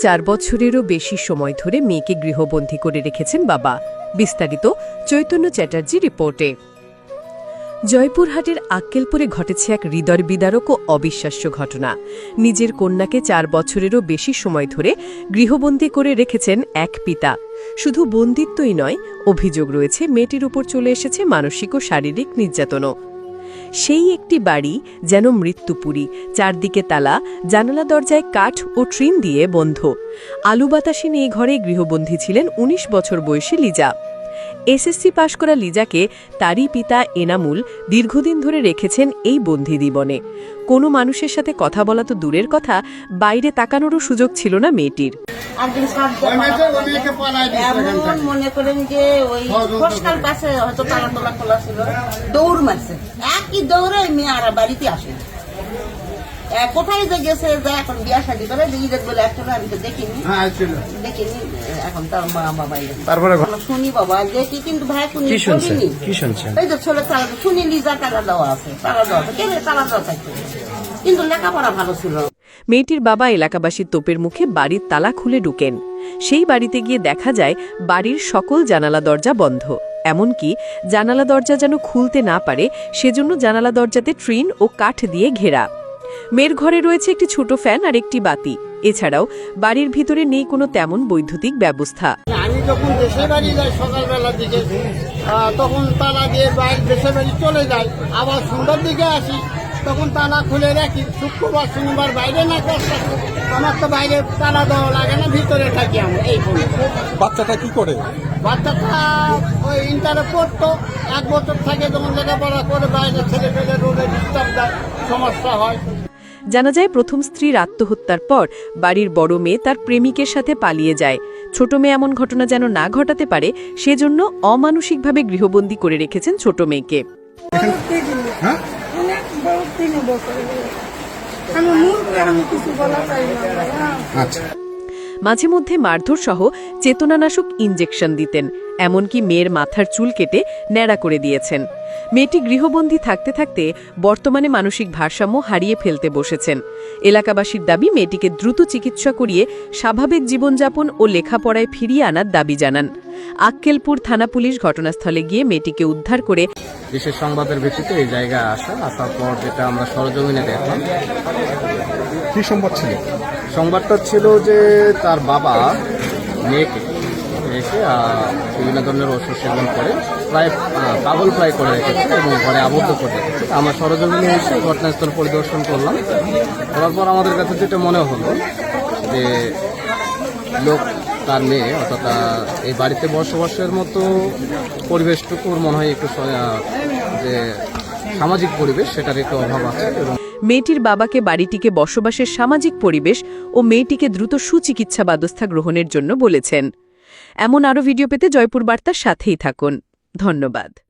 চার বছরেরও বেশি সময় ধরে মেয়েকে গৃহবন্দী করে রেখেছেন বাবা। বিস্তারিত চৈতন্য চ্যাটার্জি রিপোর্টে। জয়পুরহাটের আক্কেলপুরে ঘটেছে এক হৃদয় বিদারক ও অবিশ্বাস্য ঘটনা। নিজের কন্যাকে চার বছরেরও বেশি সময় ধরে গৃহবন্দী করে রেখেছেন এক পিতা। শুধু বন্দিত্বই নয়, অভিযোগ রয়েছে, মেয়েটির উপর চলে এসেছে মানসিক ও শারীরিক নির্যাতনও। সেই একটি বাড়ি যেন মৃত্যুপুরী। চারদিকে তালা, জানালা দরজায় কাঠ ও ট্রিন দিয়ে বন্ধ। আলু বাতাসিন এই ঘরে গৃহবন্ধী ছিলেন ১৯ বছর বয়সী লিজা। এসএসসি পাশ করা লিজাকে তারই পিতা এনামুল দীর্ঘদিন ধরে রেখেছেন এই বন্দি জীবনে। কোনো মানুষের সাথে কথা বলা তো দূরের কথা বাইরে তাকানোরও সুযোগ ছিল না মেয়েটির। একদিন সাপ দিয়ে ওই মেয়েকে পালা ওই মেয়েকে পালাই দিয়েছে এখান এমন থেকে। মনে করেন যে ওই ফসকাল পাশে হয়তো তালা তোলা খোলা ছিল। দৌড় মারছে। একই দৌড়ে মেয়ে আর বাড়িতে আসে কোথায় যে গেছে যে এখন বিয়া শাদি করে ঈদের বলে একটা আমি তো দেখিনি। হ্যাঁ দেখিনি এখন তার মা বাবা তারপরে শুনি বাবা দেখি কিন্তু ভাই কোন শুনিনি। কি শুনছেন এই তো ছেলে তালা শুনি লিজা তালা দেওয়া আছে তালা দেওয়া আছে। কেন তালা দেওয়া থাকছে কিন্তু লেখাপড়া ভালো ছিল। মেয়েটির বাবা এলাকাবাসীর তোপের মুখে বাড়ির তালা খুলে ঢুকেন। সেই বাড়িতে গিয়ে দেখা যায় বাড়ির সকল জানালা দরজা বন্ধ। এমনকি জানালা দরজা যেন খুলতে না পারে সেজন্য জানালা দরজাতে ট্রিন ও কাঠ দিয়ে ঘেরা। মেয়ের ঘরে রয়েছে একটি ছোট ফ্যান আর একটি বাতি। এছাড়াও বাড়ির ভিতরে নেই কোনো তেমন বৈদ্যুতিক ব্যবস্থা। আমি যখন দেশে বাড়ি যাই সকালবেলার দিকে আহ, তখন তালা দিয়ে বাইরে দেশে বাড়ি চলে যাই। আবার সন্ধ্যার দিকে আসি তখন তালা খুলে রাখি। শুক্রবার শনিবার বাইরে না করতে আমার তো বাইরে তালা দেওয়া লাগে না ভিতরে থাকি আমি এই বলে। বাচ্চাটা কি করে? বাচ্চাটা ওই ইন্টারে পড়তো। এক বছর থাকে যখন লেখাপড়া করে বাইরে ছেলে পেলে রোডে ডিস্টার্ব দেয় সমস্যা হয়। জানা যায় প্রথম স্ত্রীর আত্মহত্যার পর বাড়ির বড় মেয়ে তার প্রেমিকের সাথে পালিয়ে যায়। ছোট মেয়ে এমন ঘটনা যেন না ঘটাতে পারে সেজন্য অমানসিকভাবে গৃহবন্দী করে রেখেছেন ছোট মেয়েকে। হ্যাঁ। আচ্ছা। মাঝে মধ্যে মারধর সহ চেতনানাশক ইঞ্জেকশন দিতেন এমনকি মেয়ের মাথার চুল কেটে ন্যাড়া করে দিয়েছেন। মেয়েটি গৃহবন্দী থাকতে থাকতে বর্তমানে মানসিক ভারসাম্য হারিয়ে ফেলতে বসেছেন। এলাকাবাসীর দাবি মেয়েটিকে দ্রুত চিকিৎসা করিয়ে স্বাভাবিক জীবনযাপন ও লেখাপড়ায় ফিরিয়ে আনার দাবি জানান। আক্কেলপুর থানা পুলিশ ঘটনাস্থলে গিয়ে মেয়েটিকে উদ্ধার করে বিশেষ সংবাদের ভিত্তিতে এই জায়গায় আসা আসার পর যেটা আমরা সরজমিনে দেখলাম। কি সংবাদ ছিল? সংবাদটা ছিল যে তার বাবা মেয়েকে এসে বিভিন্ন ধরনের ওষুধ সেবন করে প্রায় পাগল প্রায় করে রেখেছে এবং ঘরে আবদ্ধ করে রেখেছে। আমরা সরজমিনে এসে ঘটনাস্থল পরিদর্শন করলাম। করার পর আমাদের কাছে যেটা মনে হলো যে লোক তার মেয়ে, অর্থাৎ এই বাড়িতে বসবাসের মতো পরিবেশটুকুর মনে হয় একটু যে সামাজিক পরিবেশ, সেটার একটু অভাব আছে মেয়েটির বাবাকে বাড়িটিকে বসবাসের সামাজিক পরিবেশ ও মেয়েটিকে দ্রুত সুচিকিৎসা ব্যবস্থা গ্রহণের জন্য বলেছেন। এমন আরও ভিডিও পেতে জয়পুর বার্তার সাথেই থাকুন। ধন্যবাদ।